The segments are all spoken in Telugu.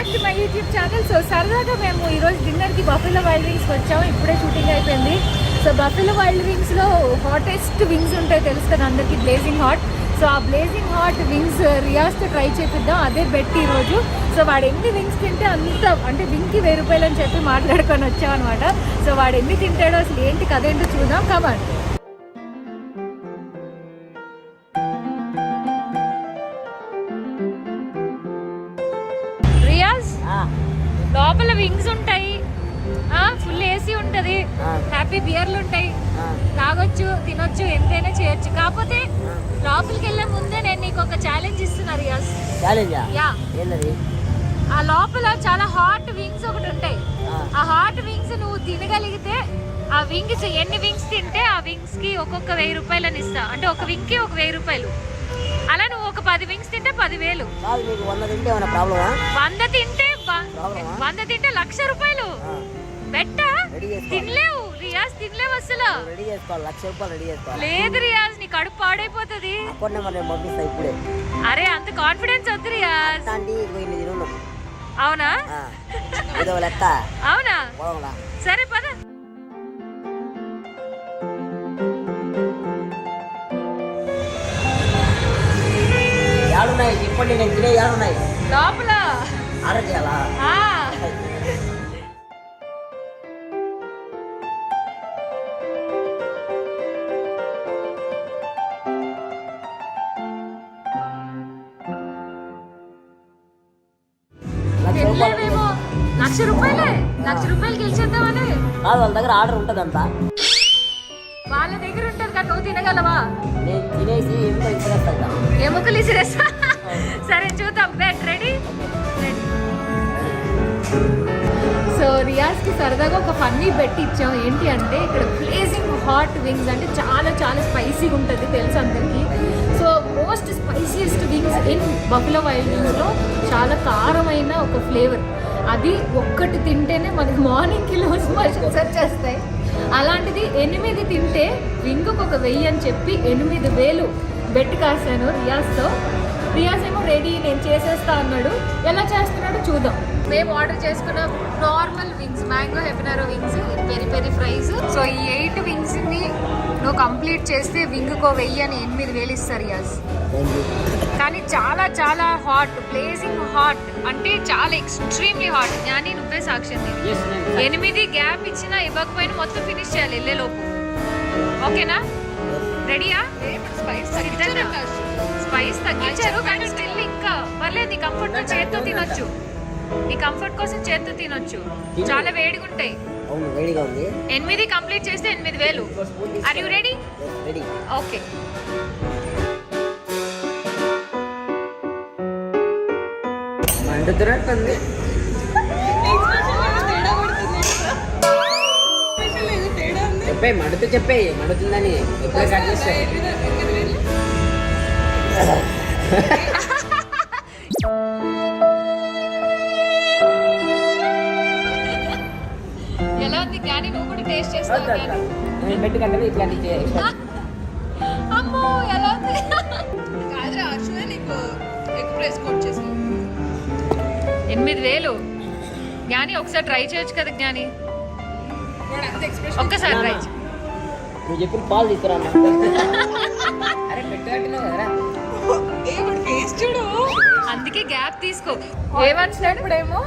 Back to my YouTube channel so సరదాగా మేము ఈరోజు డిన్నర్కి బఫెలో వైల్డ్ వింగ్స్కి వచ్చాము. ఇప్పుడే షూటింగ్ అయిపోయింది. సో బఫెలో వైల్డ్ వింగ్స్లో హాటెస్ట్ వింగ్స్ ఉంటాయి తెలుసు కదా అందరికీ? బ్లేజింగ్ హాట్ సో ఆ బ్లేజింగ్ హాట్ వింగ్స్ రియాజ్తో ట్రై చేపిద్దాం. అదే బెట్ ఈరోజు. సో వాడు ఎన్ని వింగ్స్ తింటే అంత అంటే వింగ్కి వెయ్యి రూపాయలు అని చెప్పి మాట్లాడుకొని వచ్చామన్నమాట. సో వాడు ఎన్ని తింటాడో అసలు ఏంటి కదేంటో చూద్దాం. కాబట్టి వింగ్స్ ఉంటాయి. ఫుల్ ఏసీ ఉంటది. హ్యాపీ బియర్లు ఉంటాయి. తాగొచ్చు తినొచ్చు ఎంతైనా చేయొచ్చు. కాకపోతే లోపలికి వెళ్ళే ముందే నేను నీకు ఒక ఛాలెంజ్ ఇస్తున్నా రియాజ్ ఛాలెంజా యా. ఏంటది? ఆ లోపల చాలా హాట్ వింగ్స్ ఒకటి ఉంటాయి. ఆ. హాట్ వింగ్స్ నువ్వు తినగలిగితే ఆ వింగ్స్ ఎన్ని వింగ్స్ తింటే ఆ వింగ్స్కి ఒక్కొక్క వెయ్యి రూపాయలని ఇస్తా. అంటే ఒక వింగ్కి ఒక వెయ్యి రూపాయలు. అలా నువ్వు ఒక పది వింగ్స్ తింటే పదివేలు. వంద తింటే వంద తింటే లక్ష రూపాయలు. బెట్ట చేసుకోవాలి. తినలేవు. రియాజ్ తినలేవు అసలు. రెడీ చేసుకోవాలి. లక్ష రూపాయలు రెడీ చేసుకోవాలి. లేదు రియాజ్ నీ కడుపు పాడైపోతుంది. అకౌంట్ నెంబర్ నేను పంపిస్తా ఇప్పుడే. అరే అంత కాన్ఫిడెన్స్ వద్దు రియాజ్. ఇన్ని తిను అవునా? లెక్క అవునా? సరే పద. చెప్పండి నేను తినే ఏడున్నాయి లోపల. చేయాలా ఆ. లక్ష రూపాయలు లక్ష రూపాయలే? గెలిచేద్దామని? కాదు వాళ్ళ దగ్గర ఆర్డర్ ఉంటుందంతా వాళ్ళ దగ్గర ఉంటుంది కదా నువ్వు తినగలవా? నేను తినేసి ఏమిటో ఇచ్చేస్తా ఎముకలు ఇసిరేస్తా? సరే చూద్దాం. Bet ready? సో రియాజ్కి సరదాగా ఒక ఫన్నీ బెట్ ఇచ్చాం. ఏంటి అంటే ఇక్కడ ప్లేసింగ్ హాట్ వింగ్స్ అంటే చాలా చాలా స్పైసీగా ఉంటుంది తెలుసు అందరికీ. So most spiciest wings in Buffalo Wild వింగ్స్లో చాలా కారమైన ఒక ఫ్లేవర్ అది ఒక్కటి తింటేనే మనకి మార్నింగ్కి లూజ్ మోషన్స్ వచ్చేస్తాయి. అలాంటిది ఎనిమిది తింటే వింగుకు ఒక వెయ్యి అని చెప్పి ఎనిమిది వేలు బెట్ కాసాను రియాజ్తో. రియాజ్ ఏమో రెడీ నేను చేసేస్తా అన్నాడు. ఎలా చేస్తున్నాడో చూద్దాం. మేము ఆర్డర్ చేసుకున్న normal wings mango habanero wings peri peri fries so ఈ ఎయిట్ వింగ్స్ని నువ్వు కంప్లీట్ చేస్తే వింగ్కో వెయ్యి అని ఎనిమిది వేలు ఇస్తారు రియాజ్ కానీ చాలా చాలా హాట్ బ్లేజింగ్ హాట్ అంటే చాలా ఎక్స్ట్రీమ్లీ హాట్ జ్ఞాని నువ్వే సాక్ష్యం. ఎనిమిది గ్యాప్ ఇచ్చినా ఇవ్వకపోయినా మొత్తం ఫినిష్ చేయాలి వెళ్ళే లోపు. ఓకేనా రెడీయా స్పైస్ తగ్గించారు కానీ స్టిల్ ఇంకా పర్లేదు నీ కంఫర్ట్తో చేత్తో తినొచ్చు. నీ కంఫర్ట్ కోసం చేత్తో తినొచ్చు. చాలా వేడిగా ఉంటాయి అవును వేడిగా ఉంది. ఎనిమిది కంప్లీట్ చేస్తే ఎనిమిది వేలు. Are you ready ready okay. మండుతున్నట్టుంది. చెప్పే మడుతూ చెప్పే మడుతుందని ఎప్పుడే కట్ చేస్తే ఎలా ఉంది జ్ఞాని? నువ్వు కూడా టేస్ట్ చేస్తావు జ్ఞాని? నేను పెట్టి కట్టలు ఇట్లాంటి చేయ- అమ్మో ఎలా ఉంది? కాదురా అర్షునే నీకు ఎగ్ ప్రెస్ కోట్ చేసుకో ఎనిమిది వేలు జ్ఞాని ఒకసారి ట్రై చేయొచ్చు కదా జ్ఞాని? ఒక్కసారి ట్రై నువ్వు చెప్పిన పాలు తీసుకురా. అరే కదరా చూడు. అందుకే గ్యాప్ తీసుకో. ఏమచ్చినప్పుడేమో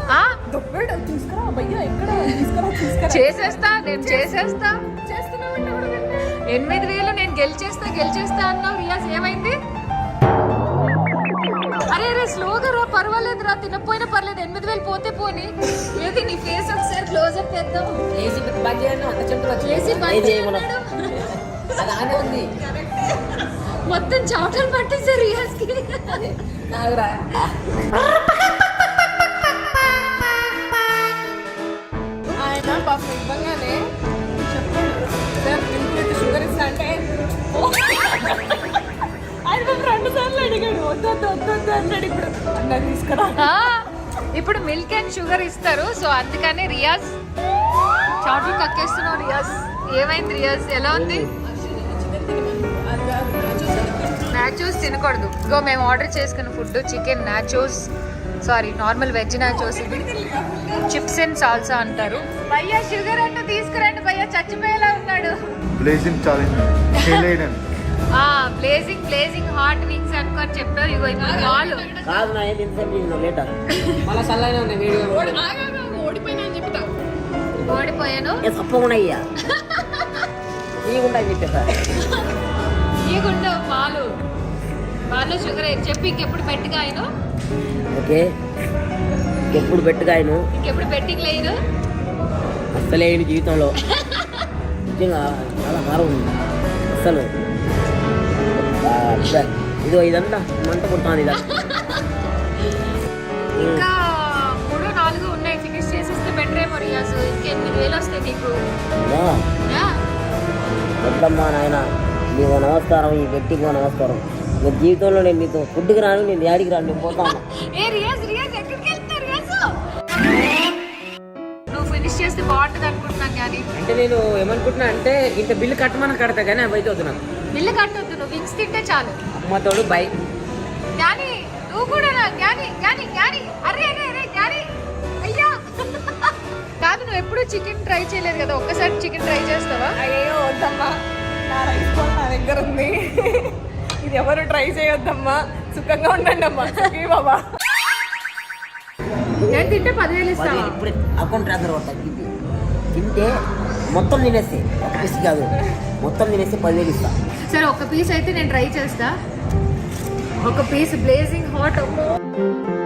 దుబ్బేడు తీసుకురా భయ్యా ఎక్కడ? తీసుకురా తీసుకురా. చేసేస్తా నేను చేసేస్తా. ఎనిమిది వేలు నేను గెలిచేస్తా గెలిచేస్తా అన్నావు రియాజ్ ఏమైంది? అరే అరే స్లోగా రా పర్వాలేదు రా తినకపోయినా పర్లేదు ఎనిమిది వేలు పోతే పోని. ఏది నీ ఫేస్ ఒకసారి క్లోజ్ అప్ చేద్దాం. ఏసీ బంద్ చేయను అంత చెప్తున్నా. వచ్చి చేసి ఏం చేయమను అది ఆనే ఉంది. మొత్తం చాకలు పట్టేసారు రియాజ్కి నాగురా. ఆయన పాపం ఇవ్వగానే చెప్పాడు. సార్ షుగర్ ఇస్తా అంటే. ఆయన పాపం రెండు సార్లు అడిగాడు. వద్దు వద్దు వద్దు వద్దు అన్నాడు ఇప్పుడు. అన్న తీసుకురా. ఇప్పుడు మిల్క్ అండ్ షుగర్ ఇస్తారు. సో అందుకనే రియాజ్ చాట్లు కక్కేస్తున్నావు రియాజ్. ఏమైంది రియాజ్? ఎలా ఉంది? నాచోస్ తినకూడదు. ఇగో మేము ఆర్డర్ చేసుకున్న food chicken nachos sorry normal veg nachos ఇది. చిప్స్ అండ్ సాల్సా అంటారు. భయ్యా షుగర్ అంటే తీసుకురండి భయ్యా చచ్చిపోయేలా ఉన్నాడు. బ్లేజింగ్ ఛాలెంజ్ ఆ బ్లేజింగ్ బ్లేజింగ్ హాట్ వింగ్స్ అనుకొని చెప్పావు. ఇగో ఇప్పుడు కాదు నా లేటర్ మళ్ళీ ఉన్నాయి వీడియో. ఓడిపోయినా అని చెప్తా ఓడిపోయాను. ఏ తప్పకుండా అయ్యా ఇవ్వకుండా అని పాలు. పాలు షుగర్ చెప్పి ఇంకెప్పుడు పెట్టిగా ఆయన? ఓకే. ఎప్పుడు పెట్టుగాయను ఇంకెప్పుడు పెట్టింగ్ లేదు అస్సలే ఈ జీవితంలో. నిజంగా చాలా కారం ఉంది. అబ్బే. ఇదిగో ఇదంతా మంట పుడుతుంది ఇదా. ఇంకా మూడు నాలుగు ఉన్నాయి. ఫినిష్ చేసేస్తే బెటర్ ఏమో రియాస్ ఇంకెనిమిది వేలు వస్తాయి నీకు. వద్దమ్మా నాయన నీకు నమస్కారం ఈ పెట్టికో నమస్కారం. నీ జీవితంలో నేను నీతో ఫుడ్కి రాను నేను యాడికి రాను నేను పోతాను నువ్వు ఫినిష్ చేస్తే బాగుంటుంది అనుకుంటున్నాను కానీ. అంటే నేను ఏమనుకుంటున్నా అంటే ఇంత బిల్లు కట్టమని కడతా కానీ అవి అయితే వద్దు నాకు. బిల్లు కట్టొద్దు నువ్వు వింగ్స్ తింటే చాలు. అమ్మతోడు బై జ్ఞాని నువ్వు కూడా నా జ్ఞాని జ్ఞాని జ్ఞాని అరే అరే అరే జ్ఞాని కాదు నువ్వు ఎప్పుడు చికెన్ ట్రై చేయలేదు కదా? ఒక్కసారి చికెన్ ట్రై చేస్తావా? అయ్యో వద్దమ్మా. నా రైస్ బాల్ నా దగ్గర ఉంది. ఇది ఎవరు ట్రై చేయొద్దమ్మా. సుఖంగా ఉండండి అమ్మా. సుఖీ బాబా. నేను తింటే పదివేలు ఇస్తావా? పదివేలు ఇప్పుడే అకౌంట్ ట్రాన్స్ఫర్ అవుతా తింటే మొత్తం తినేస్తే ఒక పీస్ కాదు. మొత్తం తినేస్తే పదివేలు ఇస్తా. సరే ఒక పీస్ అయితే నేను ట్రై చేస్తా. ఒక పీస్ బ్లేజింగ్ హాట్